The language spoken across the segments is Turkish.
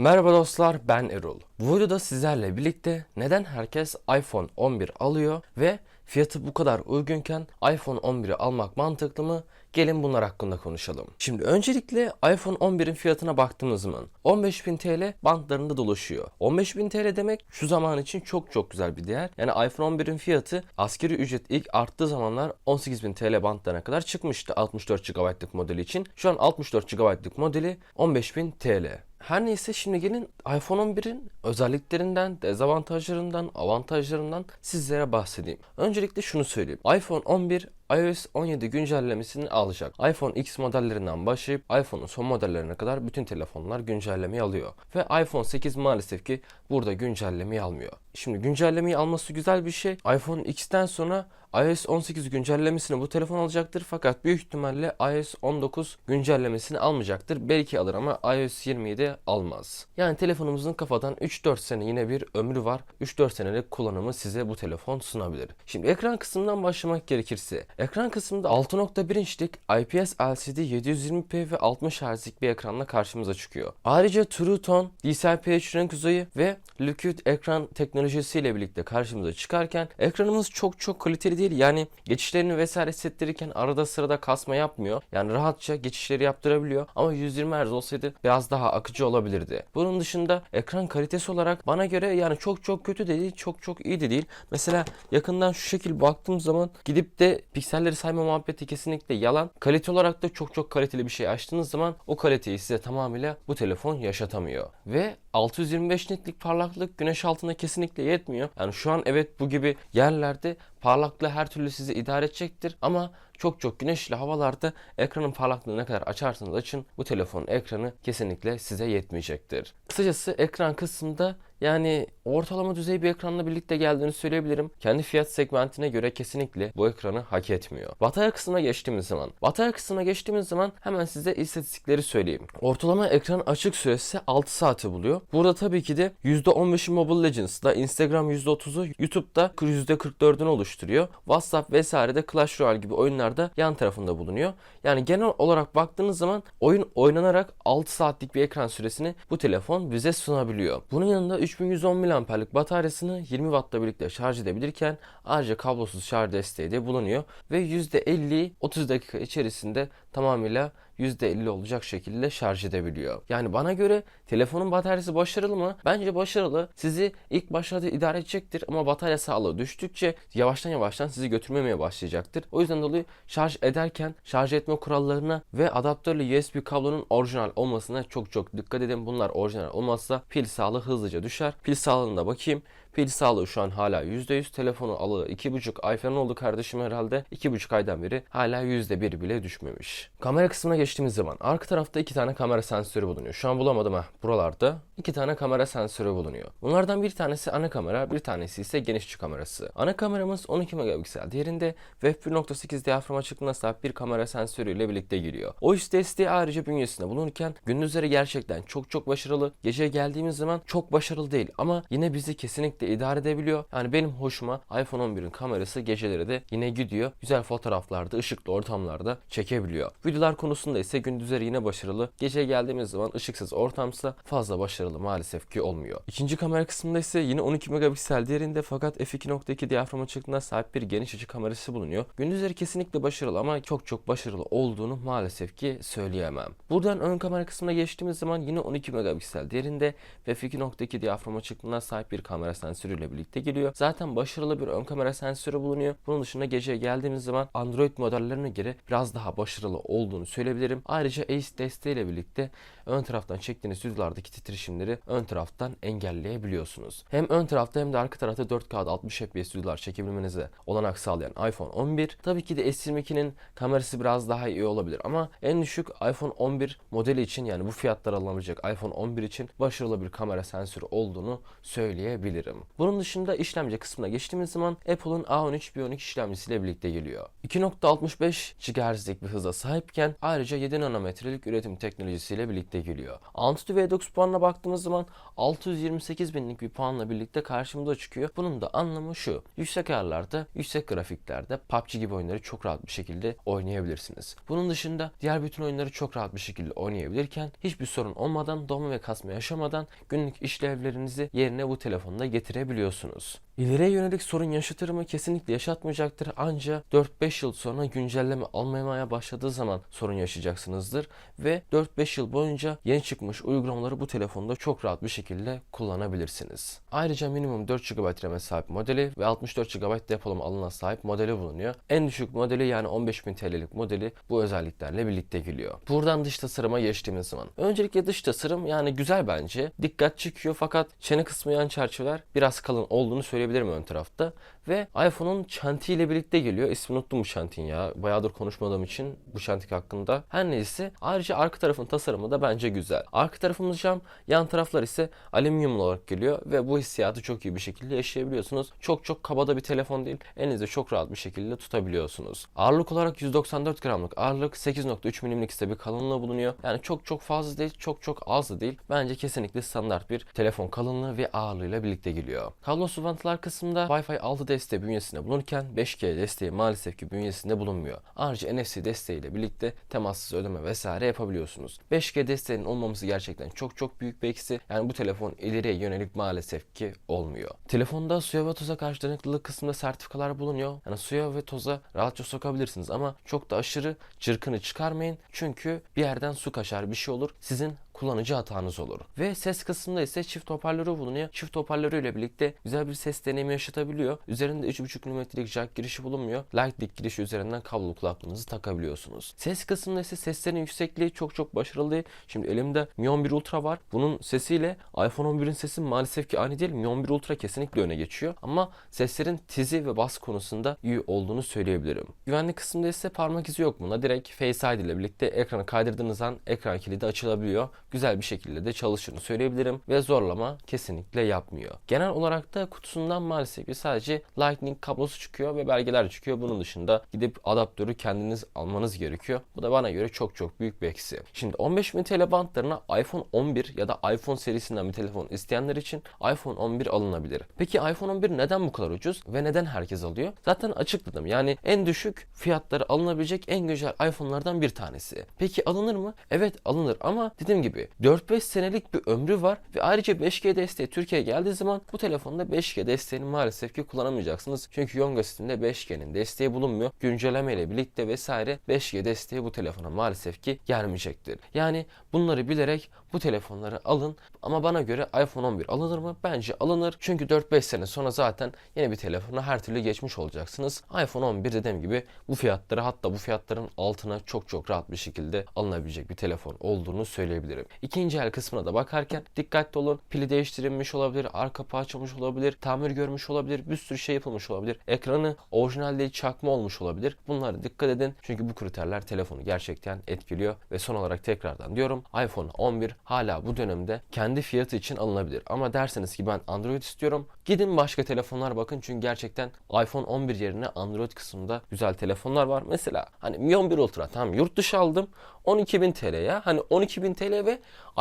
Merhaba dostlar ben Erol. Bu videoda sizlerle birlikte neden herkes iPhone 11 alıyor ve fiyatı bu kadar uygunken iPhone 11'i almak mantıklı mı? Gelin bunlar hakkında konuşalım. Şimdi öncelikle iPhone 11'in fiyatına baktığımız zaman 15.000 TL bantlarında dolaşıyor. 15.000 TL demek şu zaman için çok çok güzel bir değer. Yani iPhone 11'in fiyatı askeri ücret ilk arttığı zamanlar 18.000 TL bantlarına kadar çıkmıştı 64 GB'lık modeli için. Şu an 64 GB'lık modeli 15.000 TL. Her neyse şimdi gelin iPhone 11'in özelliklerinden, dezavantajlarından, avantajlarından sizlere bahsedeyim. Öncelikle şunu söyleyeyim. iPhone 11 iOS 17 güncellemesini alacak. iPhone X modellerinden başlayıp iPhone'un son modellerine kadar bütün telefonlar güncellemeyi alıyor. Ve iPhone 8 maalesef ki burada güncellemeyi almıyor. Şimdi güncellemeyi alması güzel bir şey. iPhone X'ten sonra iOS 18 güncellemesini bu telefon alacaktır fakat büyük ihtimalle iOS 19 güncellemesini almayacaktır. Belki alır ama iOS 27 almaz. Yani telefonumuzun kafadan 3-4 sene yine bir ömrü var. 3-4 senelik kullanımı size bu telefon sunabilir. Şimdi ekran kısmından başlamak gerekirse ekran kısmında 6.1 inçlik IPS LCD 720p ve 60 Hz'lik bir ekranla karşımıza çıkıyor. Ayrıca True Tone, DCI-P3 renk uzayı ve Liquid ekran teknolojisiyle birlikte karşımıza çıkarken ekranımız çok çok kaliteli değil. Yani geçişlerini vesaire hissettirirken arada sırada kasma yapmıyor. Yani rahatça geçişleri yaptırabiliyor. Ama 120 Hz olsaydı biraz daha akıcı olabilirdi. Bunun dışında ekran kalitesi olarak bana göre yani çok çok kötü de değil, çok çok iyi de değil. Mesela yakından şu şekil baktığım zaman gidip de pikselleri sayma muhabbeti kesinlikle yalan. Kalite olarak da çok çok kaliteli bir şey açtığınız zaman o kaliteyi size tamamıyla bu telefon yaşatamıyor. Ve 625 nitlik parlaklık güneş altında kesinlikle yetmiyor. Yani şu an evet bu gibi yerlerde parlaklığı her türlü sizi idare edecektir ama çok çok güneşli havalarda ekranın parlaklığını ne kadar açarsanız açın bu telefonun ekranı kesinlikle size yetmeyecektir. Kısacası ekran kısmında yani ortalama düzey bir ekranla birlikte geldiğini söyleyebilirim. Kendi fiyat segmentine göre kesinlikle bu ekranı hak etmiyor. Batarya kısmına geçtiğimiz zaman, batarya kısmına geçtiğimiz zaman hemen size istatistikleri söyleyeyim. Ortalama ekran açık süresi 6 saati buluyor. Burada tabii ki de %15'i Mobile Legends'da, Instagram %30'u, YouTube'da %44'ünü oluşturuyor. WhatsApp vesaire de Clash Royale gibi oyunlarda yan tarafında bulunuyor. Yani genel olarak baktığınız zaman oyun oynanarak 6 saatlik bir ekran süresini bu telefon bize sunabiliyor. Bunun yanında 3110 mAh'lik bataryasını 20 Watt'la birlikte şarj edebilirken ayrıca kablosuz şarj desteği de bulunuyor ve %50 30 dakika içerisinde tamamıyla %50 olacak şekilde şarj edebiliyor. Yani bana göre telefonun bataryası başarılı mı? Bence başarılı. Sizi ilk başlarda idare edecektir ama batarya sağlığı düştükçe yavaştan yavaştan sizi götürmemeye başlayacaktır. O yüzden dolayı şarj ederken şarj etme kurallarına ve adaptörlü USB kablonun orijinal olmasına çok çok dikkat edin. Bunlar orijinal olmazsa pil sağlığı hızlıca düşer. Pil sağlığına bakayım. Pil sağlığı şu an hala %100. Telefonu alı 2.5 ay falan oldu kardeşim herhalde. 2.5 aydan beri hala %1 bile düşmemiş. Kamera kısmına geçtiğimiz zaman arka tarafta iki tane kamera sensörü bulunuyor. Şu an bulamadım ha buralarda. iki tane kamera sensörü bulunuyor. Bunlardan bir tanesi ana kamera, bir tanesi ise geniş açı kamerası. Ana kameramız 12 megapiksel değerinde ve f1.8 diyafram açıklığına sahip bir kamera sensörü ile birlikte geliyor. OIS desteği ayrıca bünyesinde bulunurken gündüzleri gerçekten çok çok başarılı. Gece geldiğimiz zaman çok başarılı değil ama yine bizi kesinlikle idare edebiliyor. Yani benim hoşuma iPhone 11'in kamerası geceleri de yine gidiyor. Güzel fotoğraflarda, ışıklı ortamlarda çekebiliyor. Videolar konusunda ise gündüzleri yine başarılı. Gece geldiğimiz zaman ışıksız ortamsa fazla başarılı maalesef ki olmuyor. İkinci kamera kısmında ise yine 12 megapiksel değerinde fakat f2.2 diyafram açıklığına sahip bir geniş açı kamerası bulunuyor. Gündüzleri kesinlikle başarılı ama çok çok başarılı olduğunu maalesef ki söyleyemem. Buradan ön kamera kısmına geçtiğimiz zaman yine 12 megapiksel değerinde ve f2.2 diyafram açıklığına sahip bir kamera sensörüyle birlikte geliyor. Zaten başarılı bir ön kamera sensörü bulunuyor. Bunun dışında geceye geldiğimiz zaman Android modellerine göre biraz daha başarılı olduğunu söyleyebilirim. Ayrıca ACE desteğiyle birlikte ön taraftan çektiğiniz videolardaki titreşimleri ön taraftan engelleyebiliyorsunuz. Hem ön tarafta hem de arka tarafta 4K'da 60 FPS videolar çekebilmenize olanak sağlayan iPhone 11. Tabii ki de S22'nin kamerası biraz daha iyi olabilir ama en düşük iPhone 11 modeli için yani bu fiyatlara alınabilecek iPhone 11 için başarılı bir kamera sensörü olduğunu söyleyebilirim. Bunun dışında işlemci kısmına geçtiğimiz zaman Apple'ın A13 Bionic işlemcisiyle birlikte geliyor. 2.65 GHz'lik bir hıza sahipken ayrıca 7 nanometrelik üretim teknolojisiyle birlikte geliyor. Antutu V9 puanına baktığımız zaman 628 binlik bir puanla birlikte karşımıza çıkıyor. Bunun da anlamı şu. Yüksek ayarlarda, yüksek grafiklerde PUBG gibi oyunları çok rahat bir şekilde oynayabilirsiniz. Bunun dışında diğer bütün oyunları çok rahat bir şekilde oynayabilirken hiçbir sorun olmadan donma ve kasma yaşamadan günlük işlevlerinizi yerine bu telefonda getirebiliyorsunuz. İleriye yönelik sorun yaşatır mı? Kesinlikle yaşatmayacaktır. Ancak 4-5 yıl sonra güncelleme almamaya başladığı zaman sorun yaşayacaksınızdır. Ve 4-5 yıl boyunca yeni çıkmış uygulamaları bu telefonda çok rahat bir şekilde kullanabilirsiniz. Ayrıca minimum 4 GB RAM'e sahip modeli ve 64 GB depolama alanına sahip modeli bulunuyor. En düşük modeli yani 15.000 TL'lik modeli bu özelliklerle birlikte geliyor. Buradan dış tasarıma geçtiğimiz zaman. Öncelikle dış tasarım yani güzel bence. Dikkat çekiyor fakat çene kısmı yan çerçeveler biraz kalın olduğunu söyleyebilirim ön tarafta. Ve iPhone'un çentiyle birlikte geliyor. İsmini unuttum bu çentin ya. Bayağıdır konuşmadığım için bu çentik hakkında. Her neyse. Ayrıca arka tarafın tasarımı da bence güzel. Arka tarafımız cam, yan taraflar ise alüminyum olarak geliyor ve bu hissiyatı çok iyi bir şekilde yaşayabiliyorsunuz. Çok çok kabada bir telefon değil. Elinizde çok rahat bir şekilde tutabiliyorsunuz. Ağırlık olarak 194 gramlık ağırlık, 8.3 milimlik ise bir kalınlığı bulunuyor. Yani çok çok fazla değil, çok çok az da değil. Bence kesinlikle standart bir telefon kalınlığı ve ağırlığıyla birlikte geliyor. Kablosuz vantılar kısmında Wi-Fi 6 desteği bünyesinde bulunurken 5G desteği maalesef ki bünyesinde bulunmuyor. Ayrıca NFC desteğiyle birlikte temassız ödeme vesaire yapabiliyorsunuz. 5G desteğinin olmaması gerçekten çok çok büyük bir eksi. Yani bu telefon ileriye yönelik maalesef ki olmuyor. Telefonda suya ve toza karşı dayanıklılık kısmında sertifikalar bulunuyor. Yani suya ve toza rahatça sokabilirsiniz ama çok da aşırı cırkını çıkarmayın. Çünkü bir yerden su kaçar bir şey olur. Sizin kullanıcı hatanız olur. Ve ses kısmında ise çift hoparlörü bulunuyor. Çift hoparlörüyle birlikte güzel bir ses deneyimi yaşatabiliyor. Üzerinde 3.5 mm'lik jack girişi bulunmuyor. Lightning girişi üzerinden kablolu kulaklığınızı takabiliyorsunuz. Ses kısmında ise seslerin yüksekliği çok çok başarılı. Şimdi elimde Mi 11 Ultra var. Bunun sesiyle iPhone 11'in sesi maalesef ki aynı değil. Mi 11 Ultra kesinlikle öne geçiyor. Ama seslerin tizi ve bas konusunda iyi olduğunu söyleyebilirim. Güvenlik kısmında ise parmak izi yok buna. Direkt Face ID ile birlikte ekranı kaydırdığınız an ekran kilidi açılabiliyor güzel bir şekilde de çalıştığını söyleyebilirim ve zorlama kesinlikle yapmıyor. Genel olarak da kutusundan maalesef ki sadece Lightning kablosu çıkıyor ve belgeler çıkıyor. Bunun dışında gidip adaptörü kendiniz almanız gerekiyor. Bu da bana göre çok çok büyük bir eksi. Şimdi 15.000 TL bantlarına iPhone 11 ya da iPhone serisinden bir telefon isteyenler için iPhone 11 alınabilir. Peki iPhone 11 neden bu kadar ucuz ve neden herkes alıyor? Zaten açıkladım. Yani en düşük fiyatları alınabilecek en güzel iPhone'lardan bir tanesi. Peki alınır mı? Evet alınır ama dediğim gibi 4-5 senelik bir ömrü var ve ayrıca 5G desteği Türkiye'ye geldiği zaman bu telefonda 5G desteğini maalesef ki kullanamayacaksınız. Çünkü Yonga sisteminde 5G'nin desteği bulunmuyor. Güncelleme ile birlikte vesaire 5G desteği bu telefona maalesef ki gelmeyecektir. Yani bunları bilerek bu telefonları alın ama bana göre iPhone 11 alınır mı? Bence alınır. Çünkü 4-5 sene sonra zaten yeni bir telefona her türlü geçmiş olacaksınız. iPhone 11 dediğim gibi bu fiyatları hatta bu fiyatların altına çok çok rahat bir şekilde alınabilecek bir telefon olduğunu söyleyebilirim. İkinci el kısmına da bakarken dikkatli olun. Pili değiştirilmiş olabilir, arka açılmış olabilir, tamir görmüş olabilir, bir sürü şey yapılmış olabilir. Ekranı orijinal değil çakma olmuş olabilir. Bunlara dikkat edin. Çünkü bu kriterler telefonu gerçekten etkiliyor. Ve son olarak tekrardan diyorum iPhone 11 hala bu dönemde kendi fiyatı için alınabilir. Ama derseniz ki ben Android istiyorum. Gidin başka telefonlar bakın çünkü gerçekten iPhone 11 yerine Android kısmında güzel telefonlar var. Mesela hani Mi 11 Ultra tamam yurt dışı aldım 12.000 TL ya. Hani 12.000 TL ve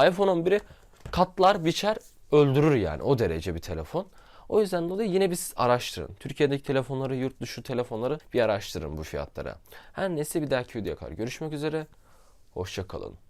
iPhone 11'i katlar biçer öldürür yani o derece bir telefon. O yüzden dolayı yine biz araştırın. Türkiye'deki telefonları, yurt dışı telefonları bir araştırın bu fiyatlara. Her neyse bir dahaki videoya kadar görüşmek üzere. Hoşçakalın.